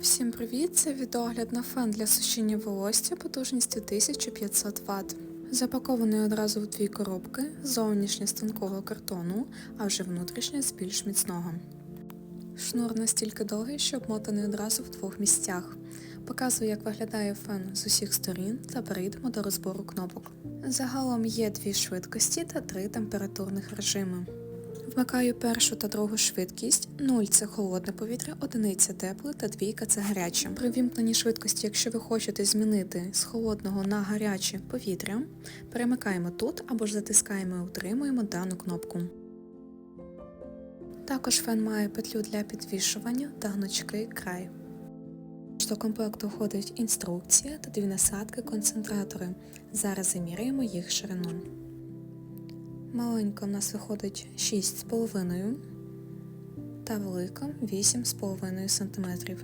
Всім привіт! Це відеогляд на фен для сушіння волосся потужністю 1500 Вт. Запакований одразу в дві коробки, зовнішня з тонкого картону, а вже внутрішня з більш міцного. Шнур настільки довгий, що обмотаний одразу в двох місцях. Показую, як виглядає фен з усіх сторін та перейдемо до розбору кнопок. Загалом є дві швидкості та три температурних режими. Вмикаю першу та другу швидкість, 0 це холодне повітря, одиниця тепле та двійка це гаряче. При вімкненні швидкості, якщо ви хочете змінити з холодного на гаряче повітря, перемикаємо тут або ж затискаємо і утримуємо дану кнопку. Також фен має петлю для підвішування та гнучкий край. До комплекту входить інструкція та дві насадки концентратори. Зараз заміряємо їх ширину. Маленька в нас виходить 6,5 та велика 8,5 см.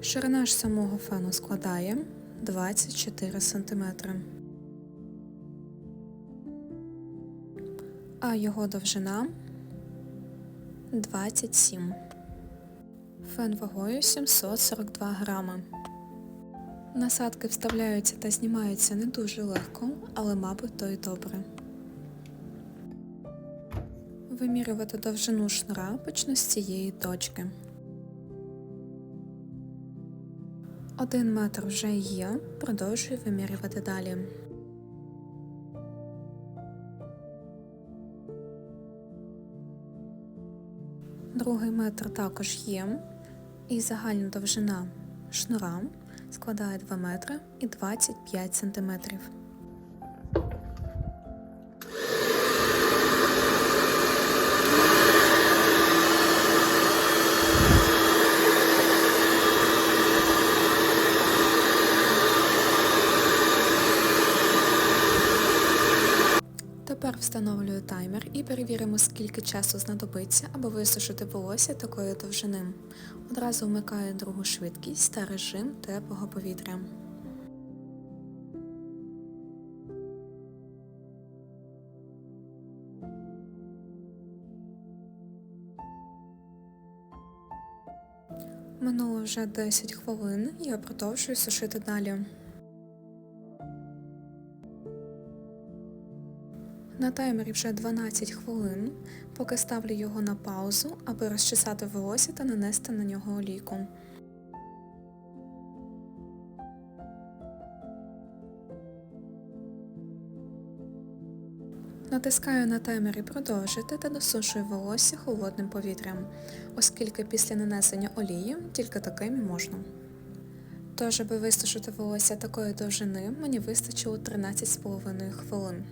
Ширина ж самого фену складає 24 см. А його довжина 27 Фен вагою 742 грами. Насадки вставляються та знімаються не дуже легко, але мабуть то й добре. Вимірювати довжину шнура почну з цієї точки. Один метр вже є, продовжую вимірювати далі. Другий метр також є, і загальна довжина шнура складає 2 метри і 25 сантиметрів. Тепер встановлюю таймер і перевіримо, скільки часу знадобиться, аби висушити волосся такої довжини. Одразу вмикаю другу швидкість та режим теплого повітря. Минуло вже 10 хвилин, я продовжую сушити далі. На таймері вже 12 хвилин, поки ставлю його на паузу, аби розчесати волосся та нанести на нього олійку. Натискаю на таймері продовжити та досушую волосся холодним повітрям, оскільки після нанесення олії тільки таким і можна. Тож, аби висушити волосся такої довжини, мені вистачило 13,5 хвилин.